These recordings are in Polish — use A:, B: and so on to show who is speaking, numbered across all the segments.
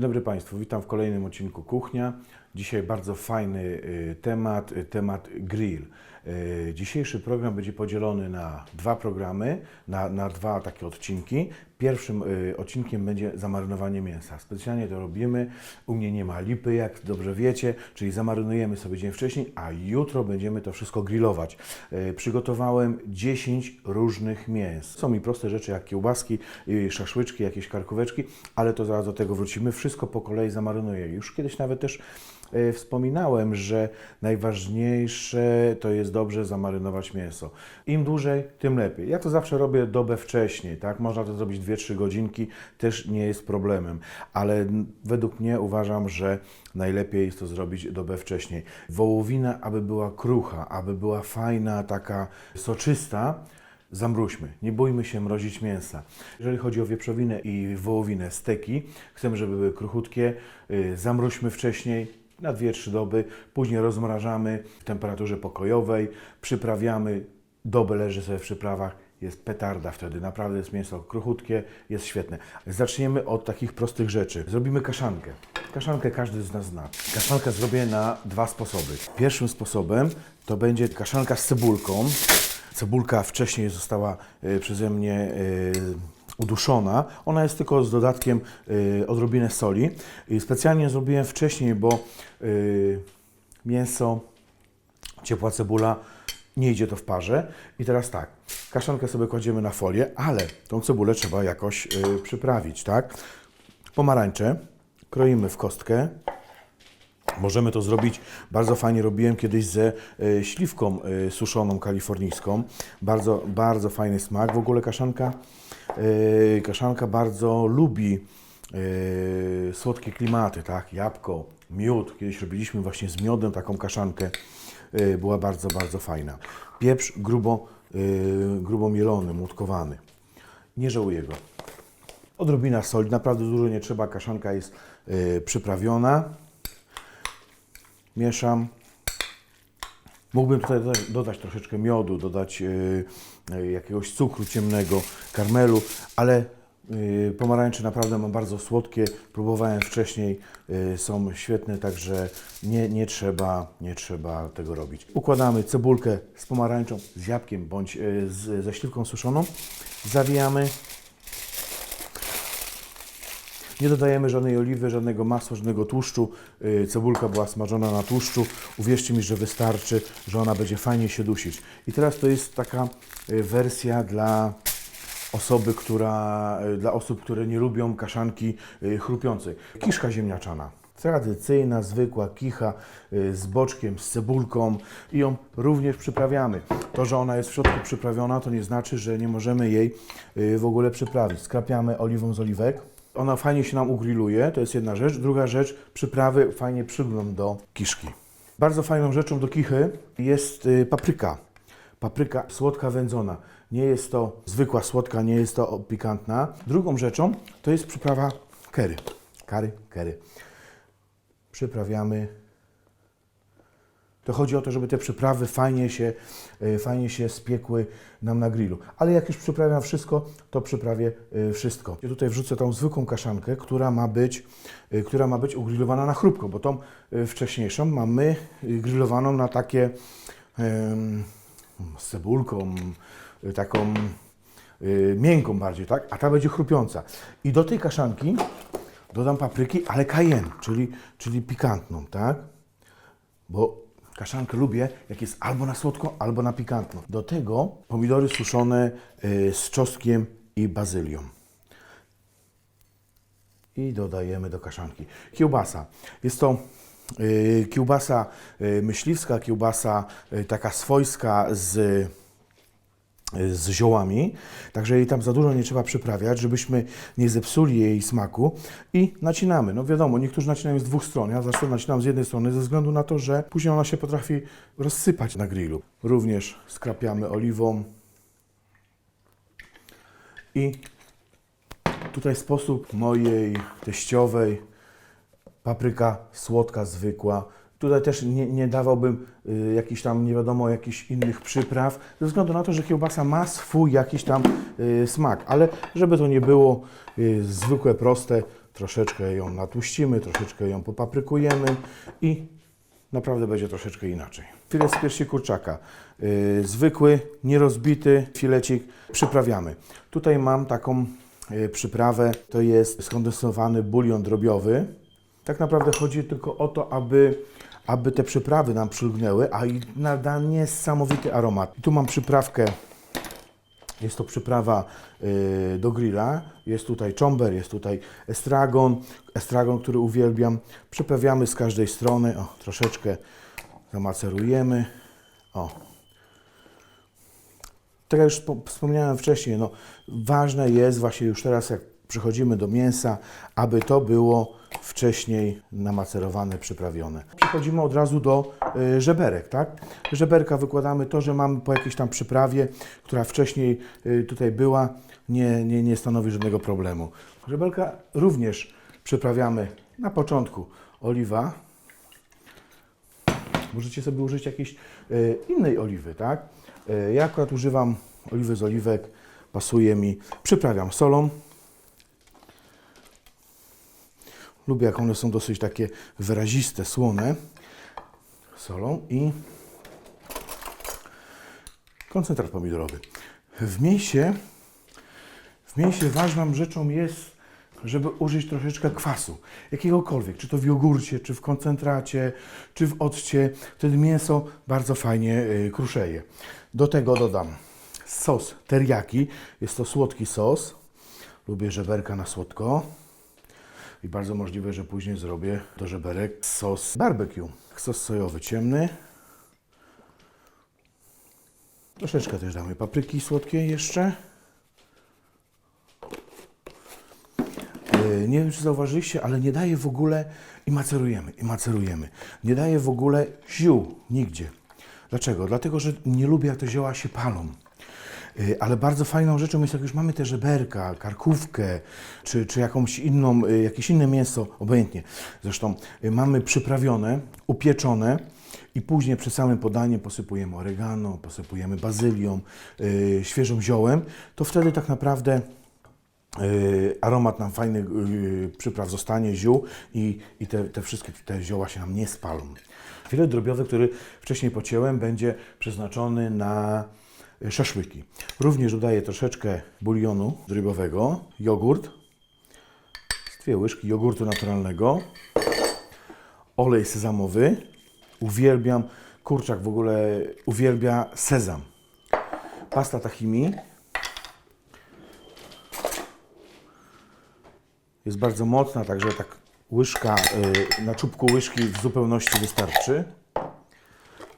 A: Dzień dobry Państwu, witam w kolejnym odcinku Kuchnia. Dzisiaj bardzo fajny y, temat, y, temat grill. Y, Dzisiejszy program będzie podzielony na dwa programy, na, na dwa takie odcinki. Pierwszym y, odcinkiem będzie zamarynowanie mięsa. Specjalnie to robimy. U mnie nie ma lipy, jak dobrze wiecie, czyli zamarynujemy sobie dzień wcześniej, a jutro będziemy to wszystko grillować. Y, Przygotowałem 10 różnych mięs. Są mi proste rzeczy jak kiełbaski, szaszłyczki, jakieś karkóweczki, ale to zaraz do tego wrócimy. Wszystko po kolei zamarynuję. Już kiedyś nawet też e, wspominałem, że najważniejsze to jest dobrze zamarynować mięso. Im dłużej, tym lepiej. Ja to zawsze robię dobę wcześniej, tak? Można to zrobić 2-3 godzinki, też nie jest problemem, ale według mnie uważam, że najlepiej jest to zrobić dobę wcześniej. Wołowina, aby była krucha, aby była fajna, taka soczysta, zamróźmy. Nie bójmy się mrozić mięsa. Jeżeli chodzi o wieprzowinę i wołowinę, steki, chcemy, żeby były kruchutkie, y, zamróźmy wcześniej na 2-3 doby, później rozmrażamy w temperaturze pokojowej, przyprawiamy, dobę leży sobie w przyprawach, jest petarda wtedy, naprawdę jest mięso kruchutkie, jest świetne. Zaczniemy od takich prostych rzeczy. Zrobimy kaszankę. Kaszankę każdy z nas zna. Kaszankę zrobię na dwa sposoby. Pierwszym sposobem to będzie kaszanka z cebulką. Cebulka wcześniej została y, przeze mnie y, uduszona. Ona jest tylko z dodatkiem y, odrobinę soli. Specjalnie zrobiłem wcześniej, bo y, mięso, ciepła cebula, nie idzie to w parze. I teraz tak, kaszankę sobie kładziemy na folię, ale tą cebulę trzeba jakoś y, przyprawić, tak? Pomarańcze kroimy w kostkę. Możemy to zrobić, bardzo fajnie robiłem kiedyś ze e, śliwką e, suszoną kalifornijską. Bardzo, bardzo fajny smak. W ogóle kaszanka, e, kaszanka bardzo lubi słodkie klimaty, tak? Jabłko, miód. Kiedyś robiliśmy właśnie z miodem taką kaszankę. Była bardzo, bardzo fajna. Pieprz grubo, grubo mielony, mutkowany. Nie żałuję go. Odrobina soli, naprawdę dużo nie trzeba. Kaszanka jest przyprawiona mieszam. Mógłbym tutaj dodać, troszeczkę miodu, dodać y, y, jakiegoś cukru ciemnego, karmelu, ale y, pomarańcze naprawdę mam bardzo słodkie. Próbowałem wcześniej, są świetne, także nie, nie, trzeba, nie trzeba tego robić. Układamy cebulkę z pomarańczą, z jabłkiem bądź z, ze śliwką suszoną. Zawijamy nie dodajemy żadnej oliwy, żadnego masła, żadnego tłuszczu. Yy, Cebulka była smażona na tłuszczu. Uwierzcie mi, że wystarczy, że ona będzie fajnie się dusić. I teraz to jest taka yy, wersja dla osoby, która, yy, dla osób, które nie lubią kaszanki chrupiącej. Kiszka ziemniaczana. Tradycyjna, zwykła kicha z boczkiem, z cebulką i ją również przyprawiamy. To, że ona jest w środku przyprawiona, to nie znaczy, że nie możemy jej w ogóle przyprawić. Skrapiamy oliwą z oliwek. Ona fajnie się nam ugrilluje, to jest jedna rzecz. Druga rzecz, przyprawy fajnie przygną do kiszki. Bardzo fajną rzeczą do kichy jest y, papryka. Papryka słodka wędzona. Nie jest to zwykła słodka, nie jest to pikantna. Drugą rzeczą to jest przyprawa curry. Curry, curry. Przyprawiamy to chodzi o to, żeby te przyprawy fajnie się, e, fajnie się spiekły nam na grillu. Ale jak już przyprawiam wszystko, to przyprawię e, wszystko. Ja tutaj wrzucę tą zwykłą kaszankę, która ma być, e, która ma być ugrillowana na chrupko, bo tą wcześniejszą mamy grillowaną na takie z cebulką, taką miękką bardziej, tak? A ta będzie chrupiąca. I do tej kaszanki dodam papryki, ale cayenne, czyli, czyli pikantną, tak? bo kaszankę lubię, jak jest albo na słodko, albo na pikantno. Do tego pomidory suszone y, z czosnkiem i bazylią. I dodajemy do kaszanki. Kiełbasa. Jest to y, kiełbasa y, myśliwska, kiełbasa taka swojska z z ziołami, także jej tam za dużo nie trzeba przyprawiać, żebyśmy nie zepsuli jej smaku i nacinamy. No wiadomo, niektórzy nacinają z dwóch stron, ja zawsze nacinam z jednej strony ze względu na to, że później ona się potrafi rozsypać na grillu. Również skrapiamy oliwą i tutaj sposób mojej teściowej, papryka słodka, zwykła. Tutaj też nie, nie dawałbym y, jakichś tam, nie wiadomo, jakichś innych przypraw, ze względu na to, że kiełbasa ma swój jakiś tam y, smak, ale żeby to nie było y, zwykłe, proste, troszeczkę ją natłuścimy, troszeczkę ją popaprykujemy i naprawdę będzie troszeczkę inaczej. Filet z piersi kurczaka. Yy, zwykły, nierozbity filecik przyprawiamy. Tutaj mam taką yy, przyprawę, to jest skondensowany bulion drobiowy. Tak naprawdę chodzi tylko o to, aby, aby te przyprawy nam przylgnęły, a i nada niesamowity aromat. I tu mam przyprawkę jest to przyprawa y, do grilla. Jest tutaj czomber, jest tutaj estragon. Estragon, który uwielbiam. Przyprawiamy z każdej strony. O, troszeczkę zamacerujemy. O. Tak jak już spo- wspomniałem wcześniej, no, ważne jest właśnie już teraz, jak przechodzimy do mięsa, aby to było wcześniej namacerowane, przyprawione. Przechodzimy od razu do y, żeberek, tak? Żeberka wykładamy to, że mamy po jakiejś tam przyprawie, która wcześniej y, tutaj była, nie, nie, nie stanowi żadnego problemu. Żeberka również przyprawiamy na początku oliwa, Możecie sobie użyć jakiejś e, innej oliwy, tak? Ja akurat używam oliwy z oliwek, pasuje mi. Przyprawiam solą. Lubię, jak one są dosyć takie wyraziste, słone. Solą i koncentrat pomidorowy. W mięsie, w mięsie ważną rzeczą jest, żeby użyć troszeczkę kwasu, jakiegokolwiek, czy to w jogurcie, czy w koncentracie, czy w occie, wtedy mięso bardzo fajnie y, kruszeje. Do tego dodam sos teriyaki, jest to słodki sos, lubię żeberka na słodko i bardzo możliwe, że później zrobię do żeberek sos barbecue, sos sojowy ciemny, troszeczkę też damy papryki słodkiej jeszcze. E, Nie wiem, czy zauważyliście, ale nie daje w ogóle i macerujemy, i macerujemy. Nie daje w ogóle ziół nigdzie. Dlaczego? Dlatego, że nie lubię, jak te zioła się palą. E, Ale bardzo fajną rzeczą jest, jak już mamy te żeberka, karkówkę, czy, czy jakąś inną, e, jakieś inne mięso, obojętnie. Zresztą e, mamy przyprawione, upieczone i później przy samym podaniu posypujemy oregano, posypujemy bazylią, świeżym ziołem, to wtedy tak naprawdę Yy, aromat nam fajny yy, przypraw zostanie, ziół i, i te, te wszystkie te zioła się nam nie spalą. Filet drobiowy, który wcześniej pocięłem, będzie przeznaczony na szaszłyki. Również dodaję troszeczkę bulionu drobiowego, jogurt, dwie łyżki jogurtu naturalnego, olej sezamowy. Uwielbiam, kurczak w ogóle uwielbia sezam. Pasta tahimi, jest bardzo mocna, także tak łyżka, y, na czubku łyżki w zupełności wystarczy.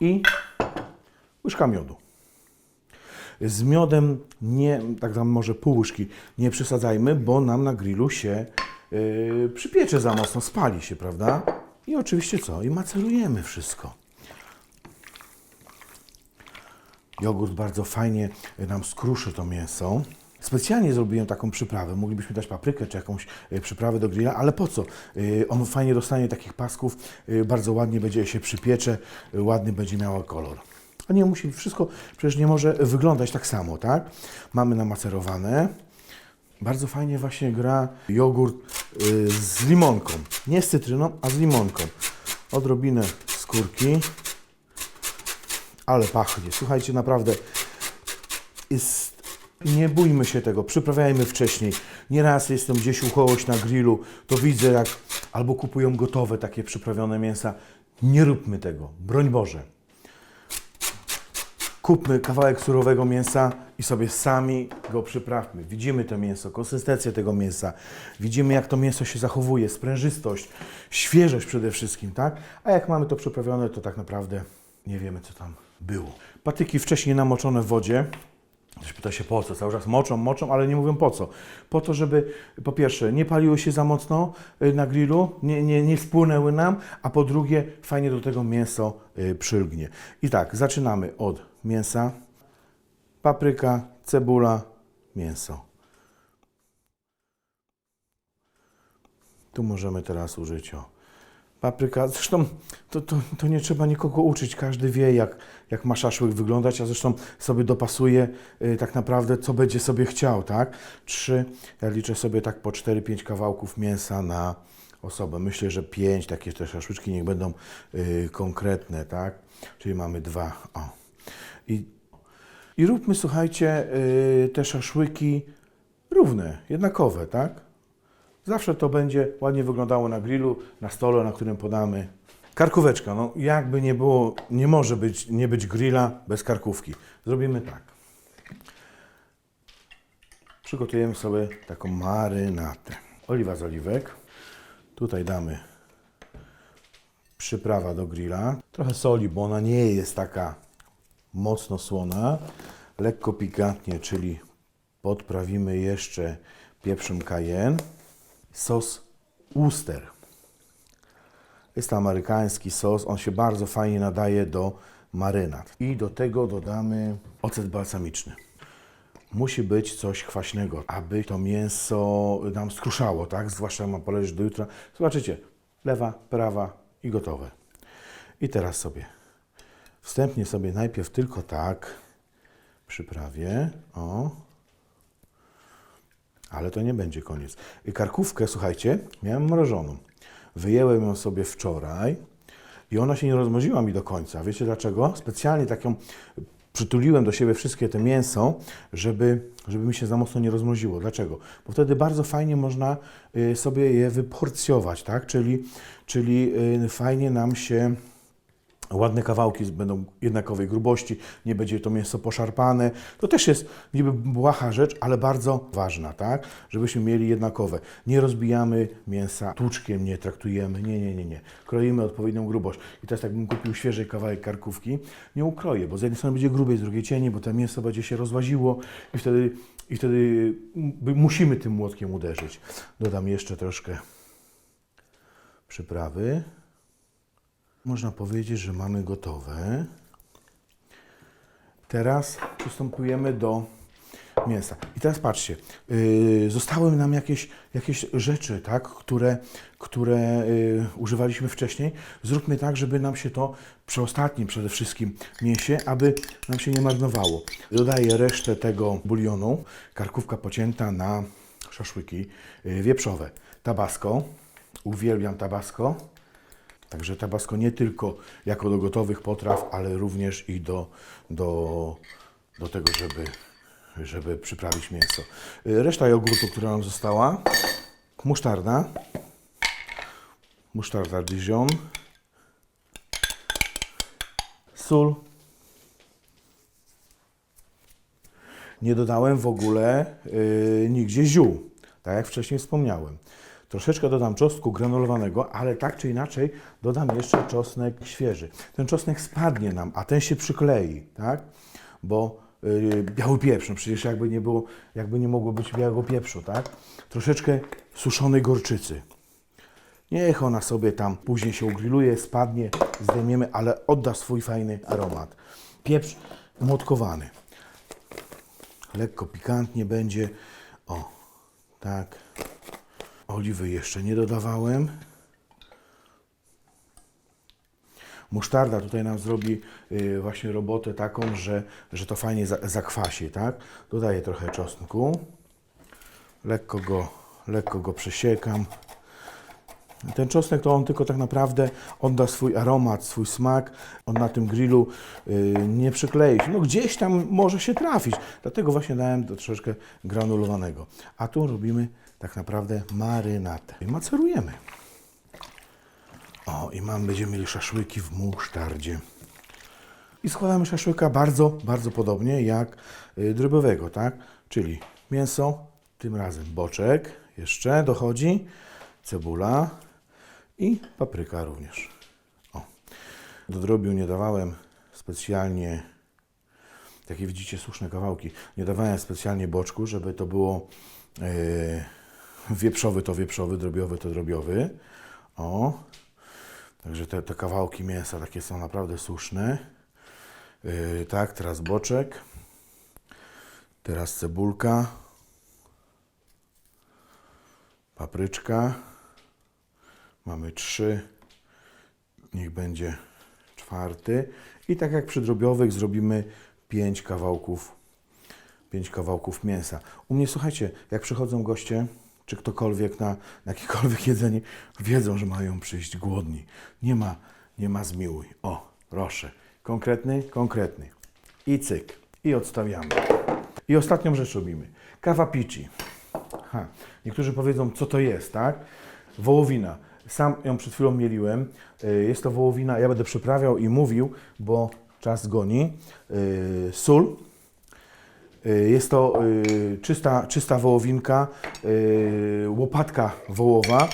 A: I łyżka miodu. Z miodem nie, tak tam może pół łyżki, nie przesadzajmy, bo nam na grillu się y, przypiecze za mocno, spali się, prawda? I oczywiście co? I macerujemy wszystko. Jogurt bardzo fajnie nam skruszy to mięso. Specjalnie zrobiłem taką przyprawę. Moglibyśmy dać paprykę czy jakąś e, przyprawę do grilla, ale po co? E, On fajnie dostanie takich pasków, e, bardzo ładnie będzie się przypiecze, ładny będzie miała kolor. A nie musi, wszystko przecież nie może wyglądać tak samo, tak? Mamy namacerowane. Bardzo fajnie właśnie gra jogurt y, z limonką. Nie z cytryną, a z limonką. Odrobinę skórki. Ale pachnie. Słuchajcie, naprawdę jest... Nie bójmy się tego, przyprawiajmy wcześniej. Nieraz jestem gdzieś u kogoś na grillu, to widzę jak albo kupują gotowe takie przyprawione mięsa. Nie róbmy tego, broń Boże. Kupmy kawałek surowego mięsa i sobie sami go przyprawmy. Widzimy to mięso, konsystencję tego mięsa, widzimy jak to mięso się zachowuje, sprężystość, świeżość przede wszystkim, tak? A jak mamy to przyprawione, to tak naprawdę nie wiemy, co tam było. Patyki wcześniej namoczone w wodzie. Ktoś pyta się po co, cały czas moczą, moczą, ale nie mówią po co. Po to, żeby po pierwsze nie paliły się za mocno y, na grillu, nie, nie, nie spłynęły nam, a po drugie fajnie do tego mięso y, przylgnie. I tak, zaczynamy od mięsa, papryka, cebula, mięso. Tu możemy teraz użyć o papryka. Zresztą to, to, to nie trzeba nikogo uczyć, każdy wie, jak, jak ma szaszłyk wyglądać, a zresztą sobie dopasuje y, tak naprawdę, co będzie sobie chciał, tak? Trzy, ja liczę sobie tak po 4-5 kawałków mięsa na osobę. Myślę, że pięć takie te szaszłyczki niech będą y, konkretne, tak? Czyli mamy dwa. O. I, I róbmy, słuchajcie, y, te szaszłyki równe, jednakowe, tak? Zawsze to będzie ładnie wyglądało na grillu, na stole, na którym podamy. Karkóweczka, no jakby nie było, nie może być, nie być grilla bez karkówki. Zrobimy tak. Przygotujemy sobie taką marynatę. Oliwa z oliwek. Tutaj damy przyprawa do grilla. Trochę soli, bo ona nie jest taka mocno słona. Lekko pikantnie, czyli podprawimy jeszcze pieprzem cayenne. Sos Worcester. Jest to amerykański sos, on się bardzo fajnie nadaje do marynat. I do tego dodamy ocet balsamiczny. Musi być coś kwaśnego, aby to mięso nam skruszało, tak? Zwłaszcza ma poleżeć do jutra. Zobaczycie, lewa, prawa i gotowe. I teraz sobie, wstępnie sobie najpierw tylko tak przyprawię, o, ale to nie będzie koniec. Karkówkę, słuchajcie, miałem mrożoną. Wyjęłem ją sobie wczoraj i ona się nie rozmroziła mi do końca. Wiecie dlaczego? Specjalnie tak ją przytuliłem do siebie wszystkie te mięso, żeby, żeby mi się za mocno nie rozmroziło. Dlaczego? Bo wtedy bardzo fajnie można y, sobie je wyporcjować, tak? Czyli, czyli y, fajnie nam się Ładne kawałki będą jednakowej grubości, nie będzie to mięso poszarpane. To też jest niby błaha rzecz, ale bardzo ważna, tak? Żebyśmy mieli jednakowe. Nie rozbijamy mięsa tłuczkiem, nie traktujemy, nie, nie, nie, nie. Kroimy odpowiednią grubość. I teraz jakbym kupił świeży kawałek karkówki, nie ukroję, bo z jednej strony będzie grubiej, z drugiej cieni, bo to mięso będzie się rozłaziło i wtedy, i wtedy musimy tym młotkiem uderzyć. Dodam jeszcze troszkę przyprawy. Można powiedzieć, że mamy gotowe. Teraz przystępujemy do mięsa. I teraz patrzcie, yy, zostały nam jakieś, jakieś rzeczy, tak, które, które yy, używaliśmy wcześniej. Zróbmy tak, żeby nam się to przy ostatnim przede wszystkim mięsie, aby nam się nie marnowało. Dodaję resztę tego bulionu, karkówka pocięta na szaszłyki yy, wieprzowe. Tabasco, uwielbiam tabasco. Także tabasco nie tylko jako do gotowych potraw, ale również i do, do, do tego, żeby, żeby przyprawić mięso. Y, Reszta jogurtu, która nam została. Musztarda. Musztarda Dijon. Sól. Nie dodałem w ogóle y, nigdzie ziół, tak jak wcześniej wspomniałem. Troszeczkę dodam czosnku granulowanego, ale tak czy inaczej dodam jeszcze czosnek świeży. Ten czosnek spadnie nam, a ten się przyklei, tak? Bo yy, biały pieprz, no przecież jakby nie było, jakby nie mogło być białego pieprzu, tak? Troszeczkę suszonej gorczycy. Niech ona sobie tam później się ugrilluje, spadnie, zdejmiemy, ale odda swój fajny aromat. Pieprz młotkowany. Lekko pikantnie będzie. O, tak. Oliwy jeszcze nie dodawałem. Musztarda tutaj nam zrobi y, właśnie robotę taką, że, że to fajnie za, zakwasi, tak? Dodaję trochę czosnku. Lekko go, lekko go przesiekam. Ten czosnek to on tylko tak naprawdę odda swój aromat, swój smak. On na tym grillu y, nie przyklei się. No gdzieś tam może się trafić. Dlatego właśnie dałem to troszeczkę granulowanego. A tu robimy tak naprawdę marynatę. I macerujemy. O, i mam, będziemy mieli szaszłyki w musztardzie. I składamy szaszłyka bardzo, bardzo podobnie jak y, drobowego, tak? Czyli mięso, tym razem boczek, jeszcze dochodzi, cebula i papryka również. O. Do drobiu nie dawałem specjalnie, takie widzicie słuszne kawałki, nie dawałem specjalnie boczku, żeby to było yy, wieprzowy to wieprzowy, drobiowy to drobiowy. O. Także te, te kawałki mięsa takie są naprawdę słuszne. Yy, tak, teraz boczek. Teraz cebulka. Papryczka. Mamy trzy Niech będzie czwarty. I tak jak przy drobiowych zrobimy pięć kawałków, pięć kawałków mięsa. U mnie, słuchajcie, jak przychodzą goście, czy ktokolwiek na, na jakiekolwiek jedzenie, wiedzą, że mają przyjść głodni. Nie ma, nie ma zmiłuj. O, proszę. Konkretny, konkretny. I cyk. I odstawiamy. I ostatnią rzecz robimy. Kawa pici. Ha. Niektórzy powiedzą, co to jest, tak? Wołowina. Sam ją przed chwilą mieliłem. Y, Jest to wołowina, ja będę przyprawiał i mówił, bo czas goni. Y, Sól. Y, Jest to y, czysta, czysta wołowinka, y, łopatka wołowa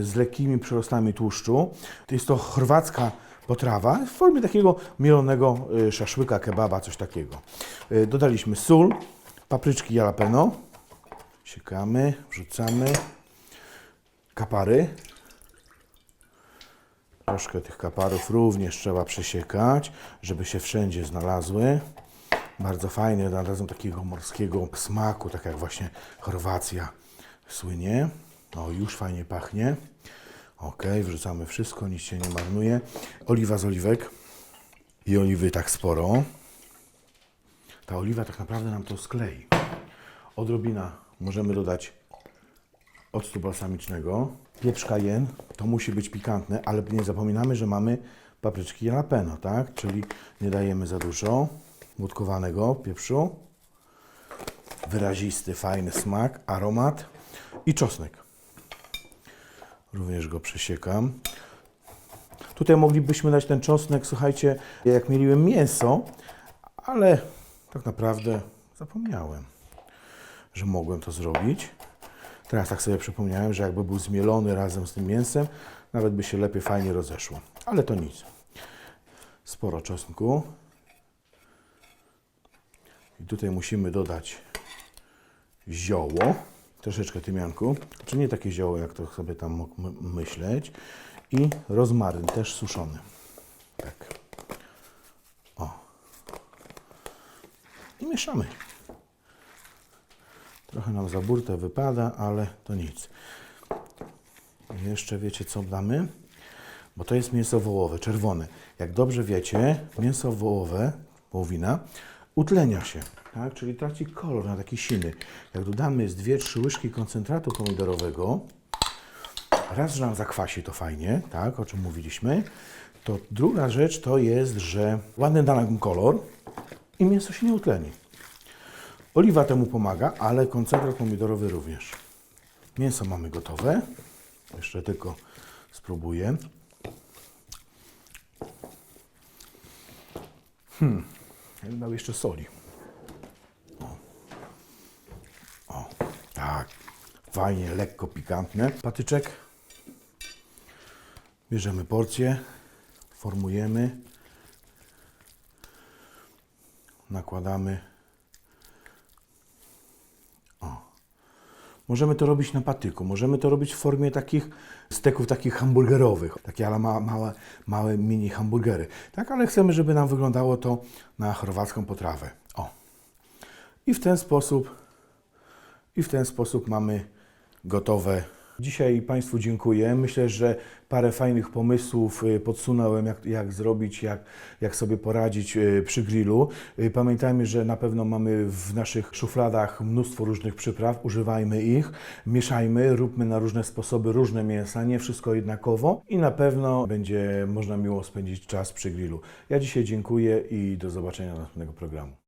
A: z lekkimi przyrostami tłuszczu. Jest to chorwacka potrawa w formie takiego mielonego szaszłyka, kebaba, coś takiego. Dodaliśmy sól, papryczki jalapeno, siekamy, wrzucamy, kapary. Troszkę tych kaparów również trzeba przesiekać, żeby się wszędzie znalazły. Bardzo fajne, nadadzą takiego morskiego smaku, tak jak właśnie Chorwacja słynie. O, już fajnie pachnie. Ok, wrzucamy wszystko, nic się nie marnuje. Oliwa z oliwek i oliwy tak sporo. Ta oliwa tak naprawdę nam to sklei. Odrobina możemy dodać octu balsamicznego. Pieprz cayenne, to musi być pikantne, ale nie zapominamy, że mamy papryczki jalapeno, tak? Czyli nie dajemy za dużo łódkowanego pieprzu. Wyrazisty, fajny smak, aromat i czosnek. Również go przesiekam. Tutaj moglibyśmy dać ten czosnek, słuchajcie, jak mieliłem mięso, ale tak naprawdę zapomniałem, że mogłem to zrobić. Teraz tak sobie przypomniałem, że jakby był zmielony razem z tym mięsem, nawet by się lepiej, fajnie rozeszło. Ale to nic. Sporo czosnku. I tutaj musimy dodać zioło, troszeczkę tymianku, czy nie takie zioło, jak to sobie tam mógł my- myśleć. I rozmaryn, też suszony. Tak. O. I mieszamy. Trochę nam za burtę wypada, ale to nic. I Jeszcze wiecie co damy? Bo to jest mięso wołowe, czerwone. Jak dobrze wiecie, mięso wołowe, wołowina, utlenia się, tak? czyli traci kolor na taki siny. Jak dodamy z 2-3 łyżki koncentratu pomidorowego, raz, że nam zakwasi to fajnie, tak, o czym mówiliśmy, to druga rzecz to jest, że ładny da nam kolor i mięso się nie utleni. Oliwa temu pomaga, ale koncentrat pomidorowy również. Mięso mamy gotowe. Jeszcze tylko spróbuję. Hmm, ja dał jeszcze soli. O. o, tak. Fajnie, lekko pikantne. Patyczek. Bierzemy porcję, formujemy, nakładamy. Możemy to robić na patyku, możemy to robić w formie takich steków takich hamburgerowych, takie ale ma, małe, małe mini hamburgery. Tak, ale chcemy, żeby nam wyglądało to na chorwacką potrawę. O. I w ten sposób i w ten sposób mamy gotowe. Dzisiaj Państwu dziękuję. Myślę, że parę fajnych pomysłów y, podsunąłem, jak, jak zrobić, jak, jak sobie poradzić y, przy grillu. Y, Pamiętajmy, że na pewno mamy w naszych szufladach mnóstwo różnych przypraw. Używajmy ich, mieszajmy, róbmy na różne sposoby różne mięsa, nie wszystko jednakowo i na pewno będzie można miło spędzić czas przy grillu. Ja dzisiaj dziękuję i do zobaczenia następnego programu.